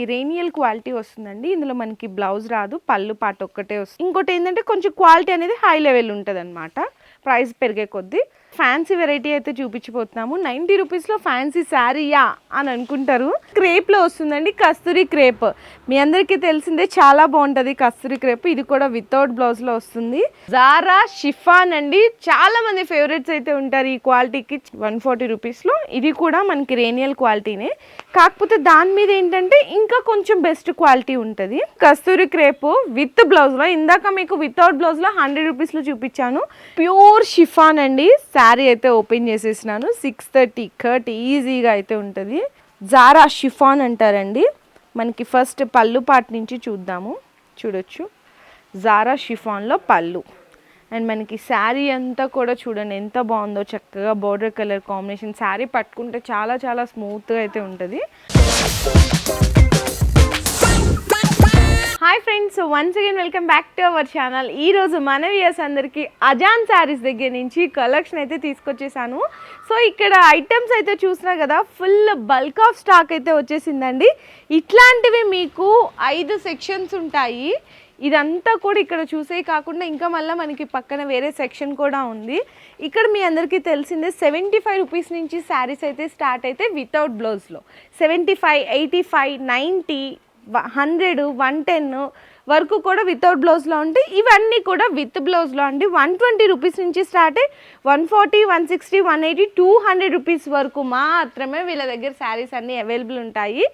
ఈ రేనియల్ క్వాలిటీ వస్తుందండి. ఇందులో మనకి బ్లౌజ్ రాదు పళ్ళు పాట ఒక్కటే వస్తుంది. ఇంకోటి ఏంటంటే కొంచెం క్వాలిటీ అనేది హై లెవెల్ ఉంటుంది అనమాట ప్రైస్ పెరిగే కొద్దీ. ఫ్యాన్సీ వెరైటీ అయితే చూపించిపోతున్నాము నైంటీ రూపీస్లో ఫ్యాన్సీ శారీయా అని అనుకుంటారు. క్రేప్లో వస్తుందండి కస్తూరి క్రేప్. మీ అందరికీ తెలిసిందే చాలా బాగుంటుంది కస్తూరి క్రేప్. ఇది కూడా వితౌట్ బ్లౌజ్లో వస్తుంది. జారా షిఫాన్ అండి. చాలా మంది ఫేవరెట్స్ అయితే ఉంటారు ఈ క్వాలిటీకి. వన్ ఫార్టీ రూపీస్లో ఇది కూడా మనకి రేనియల్ క్వాలిటీనే. కాకపోతే దాని మీద ఏంటంటే ఇంకా కొంచెం బెస్ట్ క్వాలిటీ ఉంటుంది. కస్తూరి క్రేపు విత్ బ్లౌజ్లో ఇందాక మీకు వితౌట్ బ్లౌజ్లో హండ్రెడ్ రూపీస్లో చూపించాను. ప్యూర్ షిఫాన్ అండి. శారీ అయితే ఓపెన్ చేసేసినాను. సిక్స్ థర్టీ కట్ ఈజీగా అయితే ఉంటుంది. జారా షిఫాన్ అంటారండి. మనకి ఫస్ట్ పళ్ళు పాట నుంచి చూద్దాము. చూడొచ్చు. జారా షిఫాన్లో పళ్ళు. అండ్ మనకి శారీ అంతా కూడా చూడండి ఎంత బాగుందో చక్కగా బార్డర్ కలర్ కాంబినేషన్ శారీ పట్టుకుంటే చాలా చాలా స్మూత్గా అయితే ఉంటుంది. Hi friends once again welcome back to our channel ఈరోజు రోజు మన అందరికీ అజాన్ శారీస్ దగ్గర నుంచి కలెక్షన్ అయితే తీసుకొచ్చేసాను. సో ఇక్కడ ఐటమ్స్ అయితే చూసినా కదా ఫుల్ బల్క్ ఆఫ్ స్టాక్ అయితే వచ్చేసిందండి. ఇట్లాంటివి మీకు ఐదు సెక్షన్స్ ఉంటాయి. ఇదంతా కూడా ఇక్కడ చూసే కాకుండా ఇంకా మళ్ళీ మనకి పక్కన వేరే సెక్షన్ కూడా ఉంది. ఇక్కడ మీ అందరికీ తెలిసిందే సెవెంటీ ఫైవ్ రూపీస్ నుంచి శారీస్ అయితే స్టార్ట్ అయితే వితౌట్ బ్లౌజ్లో. Seventy five eighty five ninety hundred one ten work కూడా వితౌట్ బ్లౌజ్లో ఉంటాయి ఇవన్నీ కూడా విత్ బ్లౌజ్లో అండి. వన్ ట్వంటీ రూపీస్ నుంచి స్టార్ట్ అయ్యి one forty one sixty one eighty two hundred rupees వరకు మాత్రమే వీళ్ళ దగ్గర శారీస్ అన్నీ అవైలబుల్ ఉంటాయి.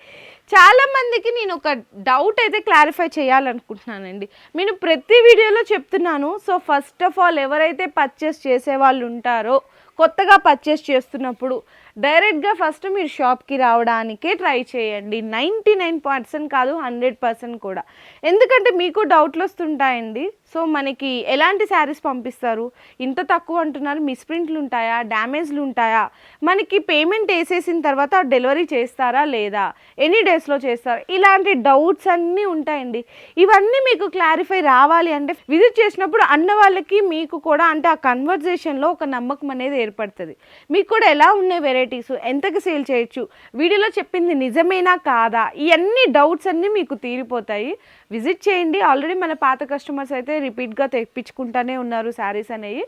చాలా మందికి నేను ఒక డౌట్ అయితే క్లారిఫై చేయాలనుకుంటున్నానండి. నేను ప్రతి వీడియోలో చెప్తున్నాను. సో ఫస్ట్ ఆఫ్ ఆల్ ఎవరైతే పర్చేస్ చేసే వాళ్ళు ఉంటారో కొత్తగా పర్చేస్ చేస్తున్నప్పుడు డైరెక్ట్గా ఫస్ట్ మీరు షాప్కి రావడానికే ట్రై చేయండి. నైంటీ నైన్ పర్సెంట్ కాదు హండ్రెడ్ పర్సెంట్ కూడా. ఎందుకంటే మీకు డౌట్లు వస్తుంటాయండి. సో మనకి ఎలాంటి శారీస్ పంపిస్తారు? ఇంత తక్కువ అంటున్నారు మిస్ప్రింట్లు ఉంటాయా? డ్యామేజ్లు ఉంటాయా? మనకి పేమెంట్ వేసేసిన తర్వాత డెలివరీ చేస్తారా లేదా? ఎనీ డేస్లో చేస్తారా? ఇలాంటి డౌట్స్ అన్నీ ఉంటాయండి. ఇవన్నీ మీకు క్లారిఫై రావాలి అంటే విజిట్ చేసినప్పుడు అన్న వాళ్ళకి మీకు కూడా అంటే ఆ కన్వర్జేషన్లో ఒక నమ్మకం అనేది ఏర్పడుతుంది. మీకు కూడా ఎలా ఉన్నాయి వెరైటీస్? ఎంతకి సేల్ చేయొచ్చు? వీడియోలో చెప్పింది నిజమేనా కాదా? ఇవన్నీ డౌట్స్ అన్నీ మీకు తీరిపోతాయి. విజిట్ చేయండి. ఆల్రెడీ మన పాత కస్టమర్స్ అయితే రిపీట్గా తెప్పించుకుంటానే ఉన్నారు శారీస్ అనేవి.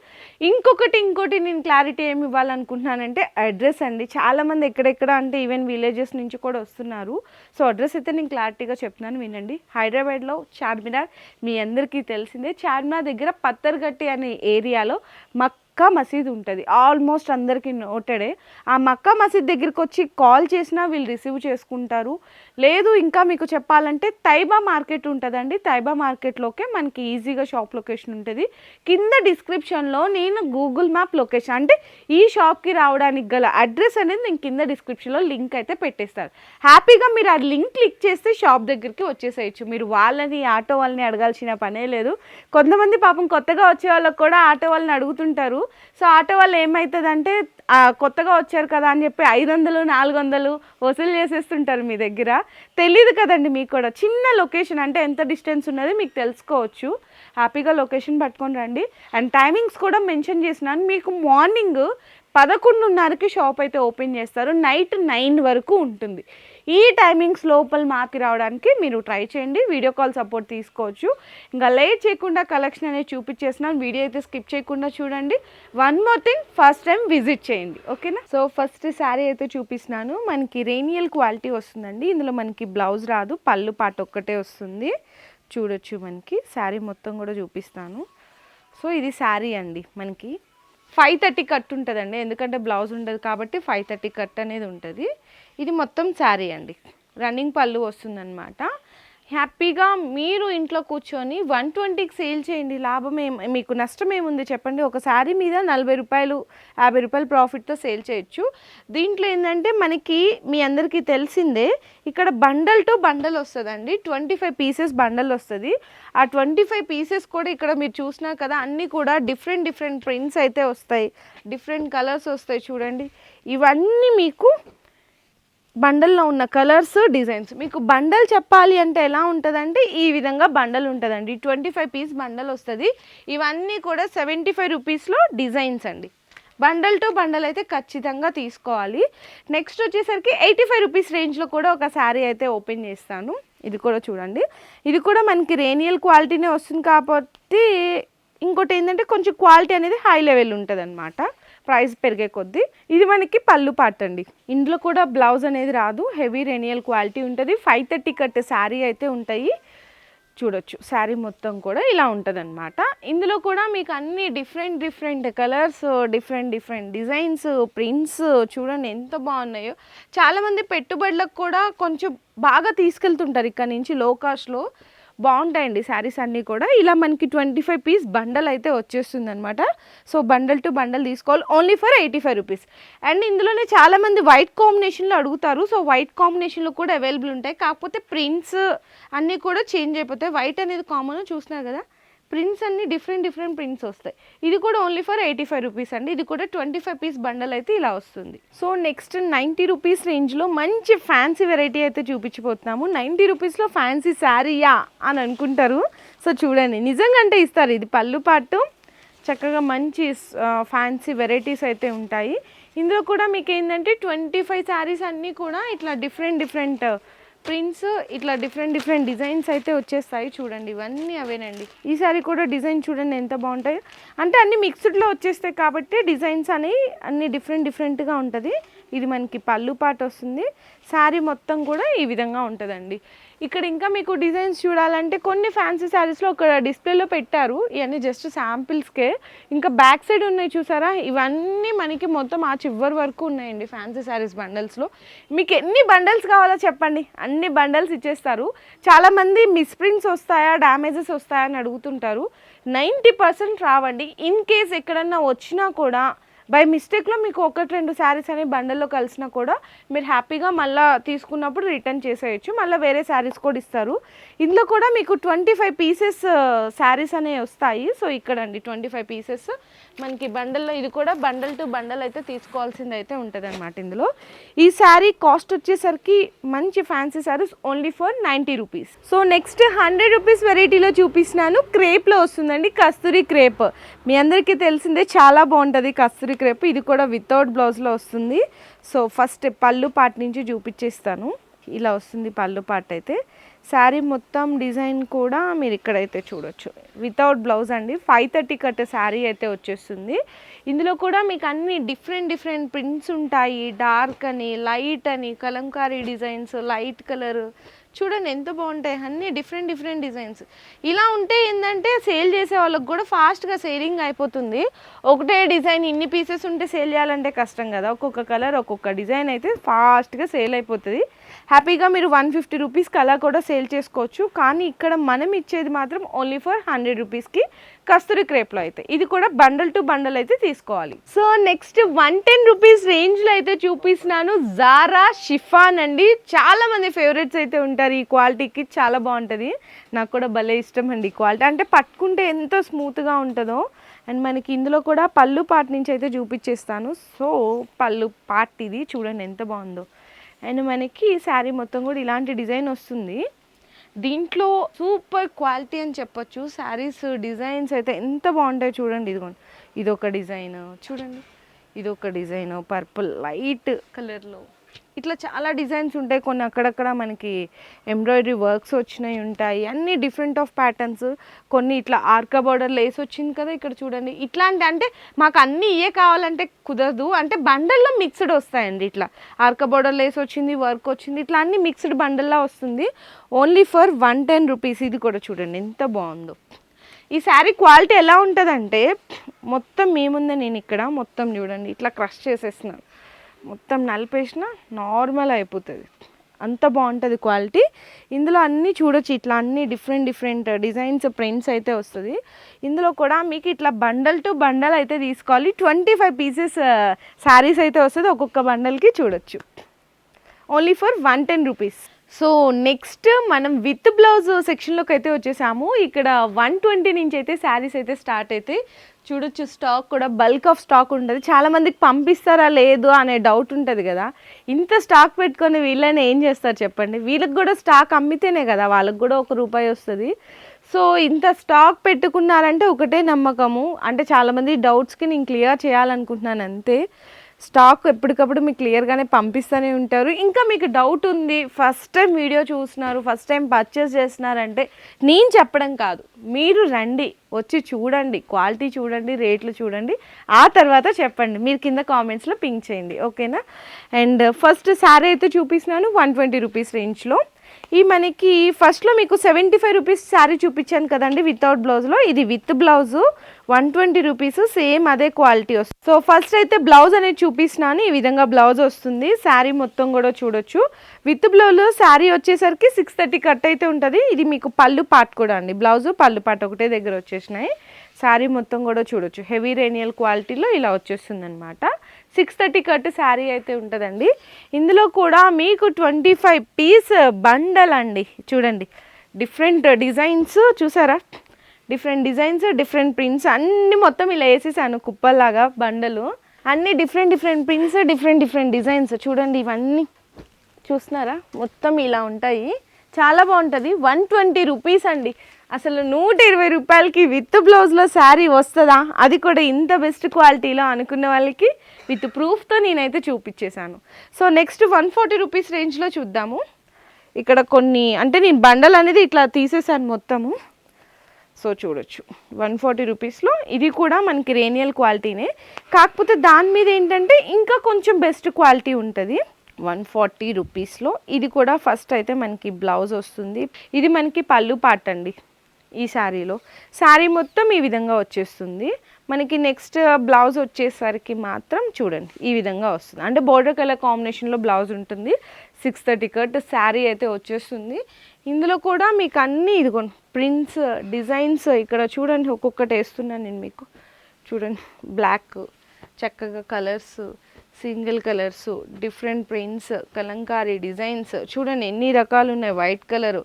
ఇంకొకటి ఇంకోటి నేను క్లారిటీ ఏమి ఇవ్వాలనుకుంటున్నానంటే అడ్రస్ అండి. చాలామంది ఎక్కడెక్కడ అంటే ఈవెన్ విలేజెస్ నుంచి కూడా వస్తున్నారు. సో అడ్రస్ అయితే నేను క్లారిటీగా చెప్తున్నాను వినండి. హైదరాబాద్లో చార్మినార్ మీ అందరికీ తెలిసిందే. చార్మినార్ దగ్గర పత్తర్గట్టి అనే ఏరియాలో మక్ మక్కా మసీద్ ఉంటుంది. ఆల్మోస్ట్ అందరికీ నోటెడే ఆ మక్కా మసీద్ దగ్గరికి వచ్చి కాల్ చేసినా వీళ్ళు రిసీవ్ చేసుకుంటారు. లేదు ఇంకా మీకు చెప్పాలంటే తైబా మార్కెట్ ఉంటుందండి. తైబా మార్కెట్లోకే మనకి ఈజీగా షాప్ లొకేషన్ ఉంటుంది. కింద డిస్క్రిప్షన్లో నేను గూగుల్ మ్యాప్ లొకేషన్ అంటే ఈ షాప్కి రావడానికి గల అడ్రస్ అనేది నేను కింద డిస్క్రిప్షన్లో లింక్ అయితే పెట్టేస్తాను. హ్యాపీగా మీరు ఆ లింక్ క్లిక్ చేస్తే షాప్ దగ్గరికి వచ్చేసేయచ్చు. మీరు వాళ్ళని ఆటో వాళ్ళని అడగాల్సిన పనే లేదు. కొంతమంది పాపం కొత్తగా వచ్చే వాళ్ళకి కూడా ఆటో వాళ్ళని అడుగుతుంటారు. సో ఆటో వాళ్ళు ఏమవుతుందంటే కొత్తగా వచ్చారు కదా అని చెప్పి ఐదు వందలు నాలుగు వందలు వసూలు చేసేస్తుంటారు మీ దగ్గర. తెలియదు కదండి మీకు కూడా. చిన్న లొకేషన్ అంటే ఎంత డిస్టెన్స్ ఉన్నది మీకు తెలుసుకోవచ్చు. హ్యాపీగా లొకేషన్ పట్టుకొని రండి. అండ్ టైమింగ్స్ కూడా మెన్షన్ చేసినాను మీకు మార్నింగ్ పదకొండున్నరకి షాప్ అయితే ఓపెన్ చేస్తారు. నైట్ నైన్ వరకు ఉంటుంది. ఈ టైమింగ్స్ లోపల మాకి రావడానికి మీరు ట్రై చేయండి వీడియో కాల్ సపోర్ట్ తీసుకోవచ్చు. ఇంకా లేట్ చేయకుండా కలెక్షన్ అనేది చూపించేసినాను వీడియో అయితే స్కిప్ చేయకుండా చూడండి. One more thing first time visit చేయండి ఓకేనా సో ఫస్ట్ శారీ అయితే చూపిస్తున్నాను. మనకి రేనియల్ క్వాలిటీ వస్తుందండి. ఇందులో మనకి బ్లౌజ్ రాదు పళ్ళు పాట ఒక్కటే వస్తుంది. చూడొచ్చు మనకి శారీ మొత్తం కూడా చూపిస్తాను. సో ఇది శారీ అండి మనకి. ఫైవ్ థర్టీ కట్ ఉంటుందండి. ఎందుకంటే బ్లౌజ్ ఉండదు కాబట్టి ఫైవ్ థర్టీ కట్ అనేది ఉంటుంది. ఇది మొత్తం శారీ అండి. రన్నింగ్ పళ్ళు వస్తుందన్నమాట. హ్యాపీగా మీరు ఇంట్లో కూర్చొని వన్ ట్వంటీకి సేల్ చేయండి. లాభం ఏం మీకు నష్టం ఏముంది చెప్పండి. ఒక శారీ మీద నలభై రూపాయలు యాభై రూపాయలు ప్రాఫిట్తో సేల్ చేయొచ్చు. దీంట్లో ఏంటంటే మనకి మీ అందరికీ తెలిసిందే ఇక్కడ బండల్ టు బండల్ వస్తుందండి. ట్వంటీ ఫైవ్ పీసెస్ బండల్ వస్తుంది. ఆ ట్వంటీ ఫైవ్ పీసెస్ కూడా ఇక్కడ మీరు చూసినా కదా అన్నీ కూడా డిఫరెంట్ డిఫరెంట్ ప్రింట్స్ అయితే వస్తాయి. డిఫరెంట్ కలర్స్ వస్తాయి చూడండి. ఇవన్నీ మీకు బండల్లో ఉన్న కలర్స్ డిజైన్స్. మీకు బండల్ చెప్పాలి అంటే ఎలా ఉంటుందంటే ఈ విధంగా బండల్ ఉంటుందండి. ట్వంటీ ఫైవ్ పీస్ బండల్ వస్తుంది. ఇవన్నీ కూడా సెవెంటీ ఫైవ్ రూపీస్లో డిజైన్స్ అండి. బండల్ టు బండల్ అయితే ఖచ్చితంగా తీసుకోవాలి. నెక్స్ట్ వచ్చేసరికి ఎయిటీ ఫైవ్ రూపీస్ రేంజ్లో కూడా ఒక శారీ అయితే ఓపెన్ చేస్తాను. ఇది కూడా చూడండి. ఇది కూడా మనకి రేనియల్ క్వాలిటీనే వస్తుంది కాబట్టి ఇంకోటి ఏంటంటే కొంచెం క్వాలిటీ అనేది హై లెవెల్ ఉంటుంది అనమాట ప్రైస్ పెరిగే కొద్దీ ఇది మనకి పళ్ళు పాట అండి. ఇందులో కూడా బ్లౌజ్ అనేది రాదు. హెవీ రెనియల్ క్వాలిటీ ఉంటుంది. ఫైవ్ థర్టీ కట్ శారీ అయితే ఉంటాయి. చూడొచ్చు. శారీ మొత్తం కూడా ఇలా ఉంటుందన్నమాట. ఇందులో కూడా మీకు అన్ని different different colours different different designs prints చూడండి ఎంత బాగున్నాయో. చాలామంది పెట్టుబడులకు కూడా కొంచెం బాగా తీసుకెళ్తుంటారు ఇక్కడ నుంచి లో కాస్ట్లో బాగుంటాయండి శారీస్ అన్నీ కూడా. ఇలా మనకి ట్వంటీ ఫైవ్ పీస్ బండల్ అయితే వచ్చేస్తుంది అనమాట సో బండల్ టు బండల్ తీసుకోవాలి. Only for eighty five rupees and ఇందులోనే చాలామంది వైట్ కాంబినేషన్లో అడుగుతారు. సో వైట్ కాంబినేషన్లో కూడా అవైలబుల్ ఉంటాయి. కాకపోతే ప్రింట్స్ అన్నీ కూడా చేంజ్ అయిపోతాయి. వైట్ అనేది కామన్ చూస్తున్నారు కదా? ప్రింట్స్ అన్ని డిఫరెంట్ డిఫరెంట్ ప్రింట్స్ వస్తాయి. ఇది కూడా only for eighty five rupees అండి. ఇది కూడా ట్వంటీ ఫైవ్ పీస్ బండల్ అయితే ఇలా వస్తుంది. సో నెక్స్ట్ నైంటీ రూపీస్ రేంజ్లో మంచి ఫ్యాన్సీ వెరైటీ అయితే చూపించిపోతున్నాము నైంటీ రూపీస్లో ఫ్యాన్సీ శారీయా అని అనుకుంటారు. సో చూడండి. నిజంగా అంటే ఇస్తారు. ఇది పళ్ళు పాటు చక్కగా మంచి ఫ్యాన్సీ వెరైటీస్ అయితే ఉంటాయి. ఇందులో కూడా మీకు ఏంటంటే ట్వంటీ ఫైవ్ శారీస్ అన్నీ కూడా ఇట్లా డిఫరెంట్ డిఫరెంట్ ప్రింట్స్ ఇట్లా డిఫరెంట్ డిఫరెంట్ డిజైన్స్ అయితే వచ్చేస్తాయి. చూడండి ఇవన్నీ అవేనండి. ఈసారి కూడా డిజైన్ చూడండి ఎంత బాగుంటాయి. అంటే అన్ని మిక్స్డ్లో వచ్చేస్తాయి కాబట్టి డిజైన్స్ అనేవి అన్ని డిఫరెంట్ డిఫరెంట్గా ఉంటుంది. ఇది మనకి పళ్ళు పాట వస్తుంది. శారీ మొత్తం కూడా ఈ విధంగా ఉంటుందండి. ఇక్కడ ఇంకా మీకు డిజైన్స్ చూడాలంటే కొన్ని ఫ్యాన్సీ శారీస్లో ఒక డిస్ప్లేలో పెట్టారు. ఇవన్నీ జస్ట్ శాంపిల్స్కే. ఇంకా బ్యాక్ సైడ్ ఉన్నాయి చూసారా? ఇవన్నీ మనకి మొత్తం ఆ చివరి వరకు ఉన్నాయండి ఫ్యాన్సీ శారీస్ బండల్స్లో. మీకు ఎన్ని బండల్స్ కావాలో చెప్పండి. అన్ని బండల్స్ ఇచ్చేస్తారు. చాలామంది మిస్ప్రింట్స్ వస్తాయా డ్యామేజెస్ వస్తాయా అని అడుగుతుంటారు. నైంటీ పర్సెంట్ రావండి. ఇన్ కేస్ ఎక్కడన్నా వచ్చినా కూడా బై మిస్టేక్లో మీకు ఒకటి రెండు శారీస్ అనేవి బండల్లో కలిసినా కూడా మీరు హ్యాపీగా మళ్ళీ తీసుకున్నప్పుడు రిటర్న్ చేసేయచ్చు. మళ్ళీ వేరే శారీస్ కూడా ఇస్తారు. ఇందులో కూడా మీకు ట్వంటీ ఫైవ్ పీసెస్ శారీస్ అనేవి వస్తాయి. సో ఇక్కడ అండి ట్వంటీ ఫైవ్ పీసెస్ మనకి బండల్లో ఇది కూడా బండల్ టు బండల్ అయితే తీసుకోవాల్సింది అయితే ఉంటుంది అనమాట ఇందులో. ఈ శారీ కాస్ట్ వచ్చేసరికి మంచి fancy saris only for ninety rupees so next hundred rupees వెరైటీలో చూపిస్తున్నాను. క్రేప్లో వస్తుందండి కస్తూరి క్రేప్ మీ అందరికీ తెలిసిందే చాలా బాగుంటుంది కస్తూరి క్రేప్ ఇది కూడా వితౌట్ బ్లౌజ్లో వస్తుంది. సో ఫస్ట్ పళ్ళు పార్ట్ నుంచి చూపించేస్తాను. ఇలా వస్తుంది పళ్ళు పార్ట్ అయితే. శారీ మొత్తం డిజైన్ కూడా మీరు ఇక్కడైతే చూడొచ్చు. వితౌట్ బ్లౌజ్ అండి. ఫైవ్ థర్టీ కట్ శారీ అయితే వచ్చేస్తుంది. ఇందులో కూడా మీకు అన్ని డిఫరెంట్ డిఫరెంట్ ప్రింట్స్ ఉంటాయి. డార్క్ అని లైట్ అని కలంకారీ డిజైన్స్ లైట్ కలర్ చూడండి ఎంత బాగుంటాయి. అన్ని డిఫరెంట్ డిఫరెంట్ డిజైన్స్ ఇలా ఉంటే ఏంటంటే సేల్ చేసే వాళ్ళకి కూడా ఫాస్ట్గా సేలింగ్ అయిపోతుంది. ఒకటే డిజైన్ ఇన్ని పీసెస్ ఉంటే సేల్ చేయాలంటే కష్టం కదా. ఒక్కొక్క కలర్ ఒక్కొక్క డిజైన్ అయితే ఫాస్ట్గా సేల్ అయిపోతుంది. హ్యాపీగా మీరు వన్ ఫిఫ్టీ రూపీస్కి అలా కూడా సేల్ చేసుకోవచ్చు. కానీ ఇక్కడ మనం ఇచ్చేది మాత్రం ఓన్లీ ఫర్ హండ్రెడ్ రూపీస్కి కస్తూరి క్రేప్లో అయితే. ఇది కూడా బండల్ టు బండల్ అయితే తీసుకోవాలి. So next one ten rupees రేంజ్లో అయితే చూపిస్తున్నాను. జారా షిఫాన్ అండి. చాలా మంది ఫేవరెట్స్ అయితే ఉంటారు ఈ క్వాలిటీకి. చాలా బాగుంటుంది. నాకు కూడా భలే ఇష్టం అండి ఈ క్వాలిటీ. అంటే పట్టుకుంటే ఎంతో స్మూత్గా ఉంటుందో. అండ్ మనకి ఇందులో కూడా పళ్ళు పార్ట్ నుంచి అయితే చూపించేస్తాను. సో పళ్ళు పార్ట్ ఇది. చూడండి ఎంత బాగుందో. అండ్ మనకి శారీ మొత్తం కూడా ఇలాంటి డిజైన్ వస్తుంది. దీంట్లో సూపర్ క్వాలిటీ అని చెప్పొచ్చు. శారీస్ డిజైన్స్ అయితే ఎంత బాగుంటాయో చూడండి. ఇదిగోండి. ఇది ఒక డిజైన్. చూడండి. ఇది ఒక డిజైన్. పర్పుల్ లైట్ కలర్లో. ఇట్లా చాలా డిజైన్స్ ఉంటాయి. కొన్ని అక్కడక్కడ మనకి ఎంబ్రాయిడరీ వర్క్స్ వచ్చినాయి ఉంటాయి. అన్ని డిఫరెంట్ ఆఫ్ ప్యాటర్న్స్. కొన్ని ఇట్లా ఆర్కా బార్డర్ లేస్ వచ్చింది కదా ఇక్కడ చూడండి. ఇట్లాంటి అంటే మాకు అన్ని ఇయే కావాలంటే కుదరదు. అంటే బండల్లో మిక్స్డ్ వస్తాయండి ఇట్లా. ఆర్కా బార్డర్ లేస్ వచ్చింది వర్క్ వచ్చింది ఇట్లా అన్ని మిక్స్డ్ బండల్లా వస్తుంది. Only for one ten rupees ఇది కూడా చూడండి ఎంత బాగుందో. ఈ శారీ క్వాలిటీ ఎలా ఉంటుందంటే మొత్తం మేముందే నేను ఇక్కడ మొత్తం చూడండి. ఇట్లా క్రష్ చేసేస్తున్నాను. మొత్తం నలిపేసిన నార్మల్ అయిపోతుంది. అంత బాగుంటుంది క్వాలిటీ ఇందులో అన్నీ చూడొచ్చు ఇట్లా అన్ని డిఫరెంట్ డిఫరెంట్ డిజైన్స్ ప్రింట్స్ అయితే వస్తుంది. ఇందులో కూడా మీకు ఇట్లా బండల్ టు బండల్ అయితే తీసుకోవాలి. ట్వంటీ ఫైవ్ పీసెస్ శారీస్ అయితే వస్తుంది ఒక్కొక్క బండల్కి చూడొచ్చు. Only for one ten rupees so next మనం విత్ బ్లౌజ్ సెక్షన్లోకి అయితే వచ్చేసాము. ఇక్కడ వన్ ట్వంటీ నుంచి అయితే శారీస్ అయితే స్టార్ట్ అయితే చూడొచ్చు స్టాక్ కూడా బల్క్ ఆఫ్ స్టాక్ ఉంటుంది. చాలా మందికి పంపిస్తారా లేదు అనే డౌట్ ఉంటుంది కదా. ఇంత స్టాక్ పెట్టుకొని వీళ్ళని ఏం చేస్తారు చెప్పండి? వీళ్ళకి కూడా స్టాక్ అమ్మితేనే కదా వాళ్ళకి కూడా ఒక రూపాయి వస్తుంది. సో ఇంత స్టాక్ పెట్టుకున్నారంటే ఒకటే నమ్మకము. అంటే చాలామంది డౌట్స్కి నేను క్లియర్ చేయాలనుకుంటున్నాను అంతే. స్టాక్ ఎప్పటికప్పుడు మీకు క్లియర్గానే పంపిస్తూనే ఉంటారు. ఇంకా మీకు డౌట్ ఉంది ఫస్ట్ టైం వీడియో చూస్తున్నారు ఫస్ట్ టైం పర్చేస్ చేస్తున్నారంటే నేను చెప్పడం కాదు. మీరు రండి వచ్చి చూడండి క్వాలిటీ చూడండి రేట్లు చూడండి ఆ తర్వాత చెప్పండి. మీరు కింద కామెంట్స్లో పింక్ చేయండి ఓకేనా? అండ్ ఫస్ట్ శారీ అయితే చూపిస్తున్నాను వన్ ట్వంటీ రూపీస్ రేంజ్లో ఈ మనకి ఫస్ట్లో మీకు సెవెంటీ ఫైవ్ రూపీస్ శారీ చూపించాను కదండి వితౌట్ బ్లౌజ్లో ఇది with blouse one twenty rupees same అదే క్వాలిటీ వస్తుంది. సో ఫస్ట్ అయితే బ్లౌజ్ అనేది చూపిస్తున్నాను. ఈ విధంగా బ్లౌజ్ వస్తుంది. శారీ మొత్తం కూడా చూడొచ్చు. విత్ బ్లౌజ్ శారీ వచ్చేసరికి సిక్స్ థర్టీ కట్ అయితే ఉంటుంది. ఇది మీకు పళ్ళు పాట్ కూడా అండి. బ్లౌజ్ పళ్ళు పాట్ ఒకటే దగ్గర వచ్చేసినాయి. శారీ మొత్తం కూడా చూడొచ్చు. హెవీ రేనియల్ క్వాలిటీలో ఇలా వచ్చేస్తుంది అనమాట సిక్స్ థర్టీ కట్ శారీ అయితే ఉంటుందండి. ఇందులో కూడా మీకు ట్వంటీ ఫైవ్ పీస్ బండల్ అండి. చూడండి. డిఫరెంట్ డిజైన్స్ చూసారా? డిఫరెంట్ డిజైన్స్ డిఫరెంట్ ప్రింట్స్ అన్నీ మొత్తం ఇలా వేసేసాను కుప్పల్లాగా బండలు. అన్ని different different prints different different designs. చూడండి ఇవన్నీ. చూస్తున్నారా? మొత్తం ఇలా ఉంటాయి. చాలా బాగుంటుంది. వన్ ట్వంటీ రూపీస్ అండి. అసలు నూట ఇరవై రూపాయలకి విత్ బ్లౌజ్లో శారీ వస్తుందా? అది కూడా ఇంత బెస్ట్ క్వాలిటీలో అనుకున్న వాళ్ళకి విత్ ప్రూఫ్తో నేనైతే చూపించేశాను so next one forty rupees రేంజ్లో చూద్దాము. ఇక్కడ కొన్ని అంటే నేను బండల్ అనేది ఇట్లా తీసేసాను మొత్తము. సో చూడొచ్చు. వన్ ఫార్టీ రూపీస్లో ఇది కూడా మనకి రేనియల్ క్వాలిటీనే. కాకపోతే దాని మీద ఏంటంటే ఇంకా కొంచెం బెస్ట్ క్వాలిటీ ఉంటుంది. వన్ ఫార్టీ రూపీస్లో ఇది కూడా ఫస్ట్ అయితే మనకి బ్లౌజ్ వస్తుంది. ఇది మనకి పళ్ళు పాట అండి. ఈ శారీలో. శారీ మొత్తం ఈ విధంగా వచ్చేస్తుంది. మనకి నెక్స్ట్ బ్లౌజ్ వచ్చేసరికి మాత్రం చూడండి ఈ విధంగా వస్తుంది. అంటే బోర్డర్ కలర్ కాంబినేషన్లో బ్లౌజ్ ఉంటుంది. సిక్స్ థర్టీ కట్ శారీ అయితే వచ్చేస్తుంది. ఇందులో కూడా మీకు అన్నీ ఇదిగోండి ప్రింట్స్ డిజైన్స్ ఇక్కడ చూడండి ఒక్కొక్కటి వేస్తున్నాను నేను మీకు. చూడండి బ్లాక్ చక్కగా colours. Single colours different prints kalamkari designs. చూడండి ఎన్ని రకాలు ఉన్నాయి వైట్ కలరు.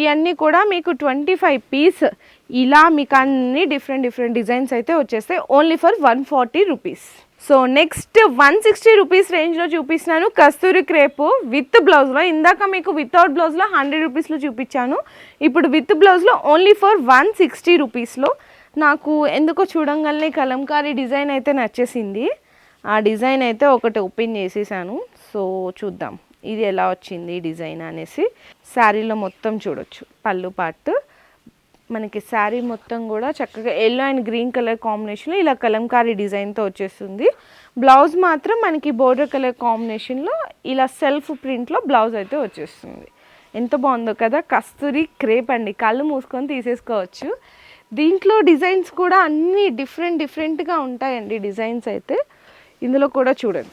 ఇవన్నీ కూడా మీకు ట్వంటీ ఫైవ్ పీస్ ఇలా మీకు అన్ని డిఫరెంట్ డిఫరెంట్ డిజైన్స్ అయితే వచ్చేస్తాయి. Only for one forty rupees. So next one sixty rupees రేంజ్లో చూపిస్తున్నాను. కస్తూరి క్రేపు విత్ బ్లౌజ్లో. ఇందాక మీకు వితౌట్ బ్లౌజ్లో హండ్రెడ్ రూపీస్లో చూపించాను. ఇప్పుడు విత్ బ్లౌజ్లో ఓన్లీ ఫర్ వన్ సిక్స్టీ రూపీస్లో. నాకు ఎందుకో చూడంగానే కలంకారీ డిజైన్ అయితే నచ్చేసింది. ఆ డిజైన్ అయితే ఒకటి ఓపెన్ చేసేసాను. సో చూద్దాం. ఇది ఎలా వచ్చింది డిజైన్ అనేసి. శారీలో మొత్తం చూడొచ్చు. పళ్ళు పార్ట్. మనకి శారీ మొత్తం కూడా చక్కగా ఎల్లో అండ్ గ్రీన్ కలర్ కాంబినేషన్లో ఇలా కలంకారీ డిజైన్తో వచ్చేస్తుంది. బ్లౌజ్ మాత్రం మనకి బోర్డర్ కలర్ కాంబినేషన్లో ఇలా సెల్ఫ్ ప్రింట్లో బ్లౌజ్ అయితే వచ్చేస్తుంది. ఎంత బాగుందో కదా! కస్తూరి క్రేప్ అండి. కళ్ళు మూసుకొని తీసేసుకోవచ్చు. దీంట్లో డిజైన్స్ కూడా అన్నీ డిఫరెంట్ డిఫరెంట్గా ఉంటాయండి డిజైన్స్ అయితే. ఇందులో కూడా చూడండి.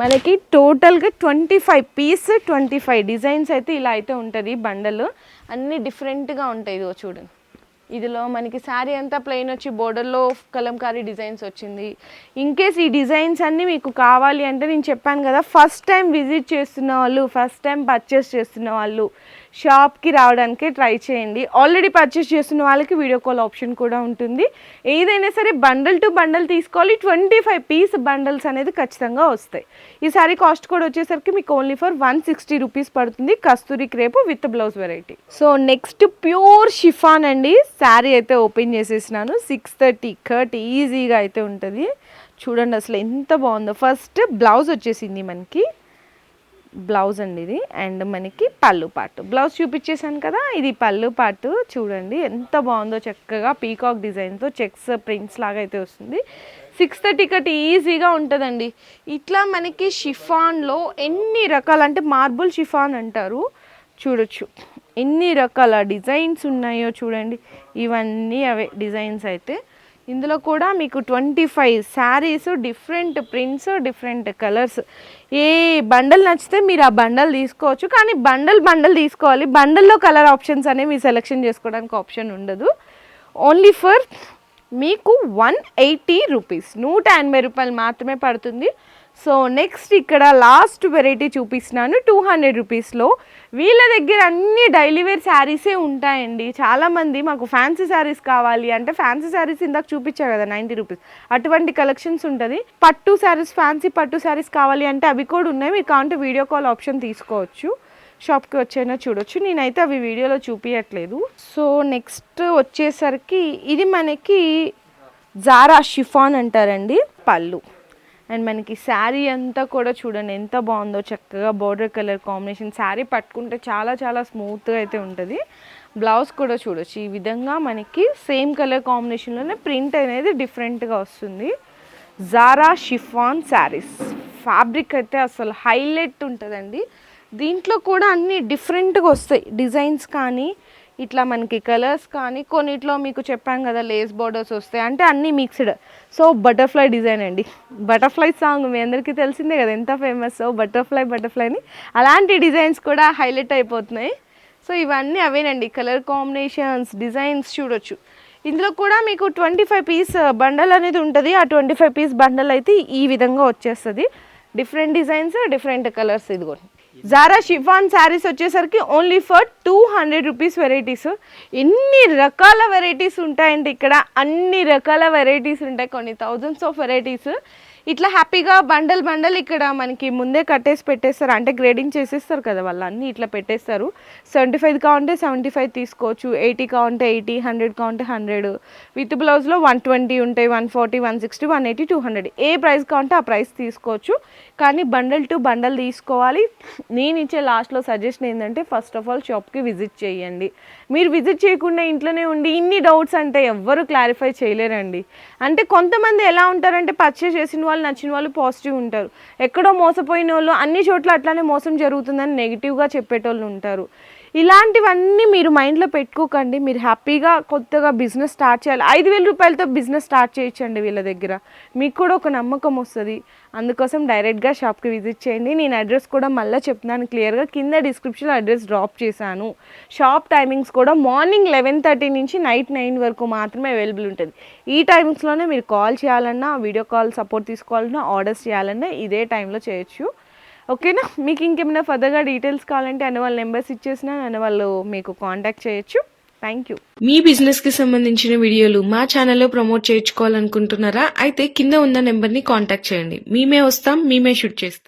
మనకి టోటల్గా twenty five piece twenty five designs అయితే ఇలా అయితే ఉంటుంది బండలు. అన్నీ డిఫరెంట్గా ఉంటాయి ఇదిగో చూడండి. ఇదిలో మనకి శారీ అంతా ప్లెయిన్ వచ్చి బోర్డర్లో కలంకారీ డిజైన్స్ వచ్చింది. ఇన్కేస్ ఈ డిజైన్స్ అన్నీ మీకు కావాలి అంటే నేను చెప్పాను కదా ఫస్ట్ టైం విజిట్ చేస్తున్న వాళ్ళు ఫస్ట్ టైం పర్చేస్ చేస్తున్న వాళ్ళు షాప్కి రావడానికి ట్రై చేయండి. ఆల్రెడీ పర్చేస్ చేస్తున్న వాళ్ళకి వీడియో కాల్ ఆప్షన్ కూడా ఉంటుంది. ఏదైనా సరే బండల్ టు బండల్ తీసుకోవాలి. ట్వంటీ ఫైవ్ పీస్ బండల్స్ అనేది ఖచ్చితంగా వస్తాయి. ఈ సారీ కాస్ట్ కూడా వచ్చేసరికి మీకు only for one sixty rupees పడుతుంది. Kasturi crepe with blouse variety so next pure chiffon అండి. శారీ అయితే ఓపెన్ చేసేసినాను. సిక్స్ థర్టీ కట్ ఈజీగా అయితే ఉంటుంది. చూడండి అసలు ఎంత బాగుందో. ఫస్ట్ బ్లౌజ్ వచ్చేసింది మనకి. బ్లౌజ్ అండి ఇది. అండ్ మనకి పళ్ళు పాటు. బ్లౌజ్ చూపించేశాను కదా ఇది పళ్ళు పాటు. చూడండి ఎంత బాగుందో చక్కగా పీకాక్ డిజైన్తో చెక్స్ ప్రింట్స్ లాగా అయితే వస్తుంది. సిక్స్ థర్టీ కట్ ఈజీగా ఉంటుందండి. ఇట్లా మనకి షిఫాన్లో ఎన్ని రకాల అంటే మార్బుల్ షిఫాన్ అంటారు. చూడొచ్చు. ఎన్ని రకాల డిజైన్స్ ఉన్నాయో చూడండి. ఇవన్నీ అవే డిజైన్స్ అయితే. ఇందులో కూడా మీకు twenty five saris different prints different colours. ఏ బండల్ నచ్చితే మీరు ఆ బండల్ తీసుకోవచ్చు కానీ బండల్ బండల్ తీసుకోవాలి. బండల్లో కలర్ ఆప్షన్స్ అనేవి మీరు సెలెక్షన్ చేసుకోవడానికి ఆప్షన్ ఉండదు. ఓన్లీ ఫర్ మీకు వన్ ఎయిటీ రూపీస్. నూట ఎనభై రూపాయలు మాత్రమే పడుతుంది. సో నెక్స్ట్ ఇక్కడ లాస్ట్ వెరైటీ చూపిస్తున్నాను టూ హండ్రెడ్ రూపీస్లో. వీళ్ళ దగ్గర అన్ని డైలీ వేర్ శారీసే ఉంటాయండి. చాలామంది మాకు ఫ్యాన్సీ శారీస్ కావాలి అంటే ఫ్యాన్సీ శారీస్ ఇందాక చూపించా కదా నైంటీ రూపీస్. అటువంటి కలెక్షన్స్ ఉంటుంది. పట్టు శారీస్ ఫ్యాన్సీ పట్టు శారీస్ కావాలి అంటే అవి కూడా ఉన్నాయి. మీరు కావాలంటే వీడియో కాల్ ఆప్షన్ తీసుకోవచ్చు. షాప్కి వచ్చైనా చూడొచ్చు. నేనైతే అవి వీడియోలో చూపించట్లేదు సో నెక్స్ట్ వచ్చేసరికి ఇది మనకి జారా షిఫాన్ అంటారండి. పళ్ళు. అండ్ మనకి శారీ అంతా కూడా చూడండి ఎంత బాగుందో చక్కగా బార్డర్ కలర్ కాంబినేషన్ శారీ పట్టుకుంటే చాలా చాలా స్మూత్గా అయితే ఉంటుంది. బ్లౌజ్ కూడా చూడొచ్చు. ఈ విధంగా మనకి సేమ్ కలర్ కాంబినేషన్లోనే ప్రింట్ అనేది డిఫరెంట్గా వస్తుంది. జారా షిఫాన్ శారీస్ ఫ్యాబ్రిక్ అయితే అసలు హైలైట్ ఉంటుందండి. దీంట్లో కూడా అన్ని డిఫరెంట్గా వస్తాయి. డిజైన్స్ కానీ ఇట్లా మనకి కలర్స్ కానీ కొన్నిట్లో మీకు చెప్పాం కదా లేస్ బోర్డర్స్ వస్తాయి. అంటే అన్నీ మిక్స్డ్ సో బటర్ఫ్లై డిజైన్ అండి. బటర్ఫ్లై సాంగ్ మీ అందరికీ తెలిసిందే కదా ఎంత ఫేమస్ బటర్ఫ్లై బటర్ఫ్లైని అలాంటి డిజైన్స్ కూడా హైలైట్ అయిపోతున్నాయి. సో ఇవన్నీ అవేనండి. కలర్ కాంబినేషన్స్ డిజైన్స్ చూడొచ్చు. ఇందులో కూడా మీకు ట్వంటీ ఫైవ్ పీస్ బండల్ అనేది ఉంటుంది. ఆ ట్వంటీ ఫైవ్ పీస్ బండల్ అయితే ఈ విధంగా వచ్చేస్తుంది. డిఫరెంట్ డిజైన్స్ డిఫరెంట్ కలర్స్ ఇదిగోండి. జారా షిఫాన్ శారీస్ వచ్చేసరికి only for two hundred rupees varieties ఎన్ని రకాల వెరైటీస్ ఉంటాయండి ఇక్కడ. అన్ని రకాల వెరైటీస్ ఉంటాయి. కొన్ని థౌజండ్స్ ఆఫ్ వెరైటీస్ ఇట్లా హ్యాపీగా బండల్ బండల్ ఇక్కడ మనకి ముందే కట్టేసి పెట్టేస్తారు. అంటే గ్రేడింగ్ చేసేస్తారు కదా వాళ్ళు అన్నీ ఇట్లా పెట్టేస్తారు. సెవెంటీ ఫైవ్ కావంటే సెవెంటీ ఫైవ్ తీసుకోవచ్చు. ఎయిటీ కావాలంటే ఎయిటీ హండ్రెడ్ కావాలంటే హండ్రెడ్ విత్ బ్లౌజ్లో వన్ ట్వంటీ ఉంటాయి. One forty one sixty one eighty two hundred ఏ ప్రైస్ కావాలంటే ఆ ప్రైస్ తీసుకోవచ్చు. కానీ బండల్ టు బండల్ తీసుకోవాలి. నేను ఇచ్చే లాస్ట్లో సజెషన్ ఏంటంటే ఫస్ట్ ఆఫ్ ఆల్ షాప్కి విజిట్ చేయండి. మీరు విజిట్ చేయకుండా ఇంట్లోనే ఉండి ఇన్ని డౌట్స్ అంటే ఎవ్వరు క్లారిఫై చేయలేరండి. అంటే కొంతమంది ఎలా ఉంటారంటే పర్చేస్ చేసిన వాళ్ళు నచ్చిన వాళ్ళు పాజిటివ్ ఉంటారు. ఎక్కడో మోసపోయిన వాళ్ళు అన్ని చోట్ల అట్లానే మోసం జరుగుతుందని నెగిటివ్గా చెప్పేటోళ్ళు ఉంటారు. ఇలాంటివన్నీ మీరు మైండ్లో పెట్టుకోకండి. మీరు హ్యాపీగా కొత్తగా బిజినెస్ స్టార్ట్ చేయాలి. ఐదు వేల రూపాయలతో బిజినెస్ స్టార్ట్ చేయొచ్చండి వీళ్ళ దగ్గర. మీకు కూడా ఒక నమ్మకం వస్తుంది. అందుకోసం డైరెక్ట్గా షాప్కి విజిట్ చేయండి. నేను అడ్రస్ కూడా మళ్ళీ చెప్తున్నాను క్లియర్గా. కింద డిస్క్రిప్షన్లో అడ్రస్ డ్రాప్ చేశాను. షాప్ టైమింగ్స్ కూడా మార్నింగ్ లెవెన్ థర్టీ నుంచి నైట్ నైన్ వరకు మాత్రమే అవైలబుల్ ఉంటుంది. ఈ టైమింగ్స్లోనే మీరు కాల్ చేయాలన్నా వీడియో కాల్ సపోర్ట్ తీసుకోవాలన్నా ఆర్డర్స్ చేయాలన్నా ఇదే టైంలో చేయొచ్చు. ఓకేనా? మీకు ఇంకేమైనా ఫర్దర్గా డీటెయిల్స్ కావాలంటే అన్న వాళ్ళ నెంబర్స్ ఇచ్చేసిన అన్న వాళ్ళు మీకు కాంటాక్ట్ చేయొచ్చు. థ్యాంక్ యూ మీ బిజినెస్కి సంబంధించిన వీడియోలు మా ఛానల్లో ప్రమోట్ చేయించుకోవాలనుకుంటున్నారా? అయితే కింద ఉన్న నెంబర్ని కాంటాక్ట్ చేయండి. మేమే వస్తాం మేమే షూట్ చేస్తాం.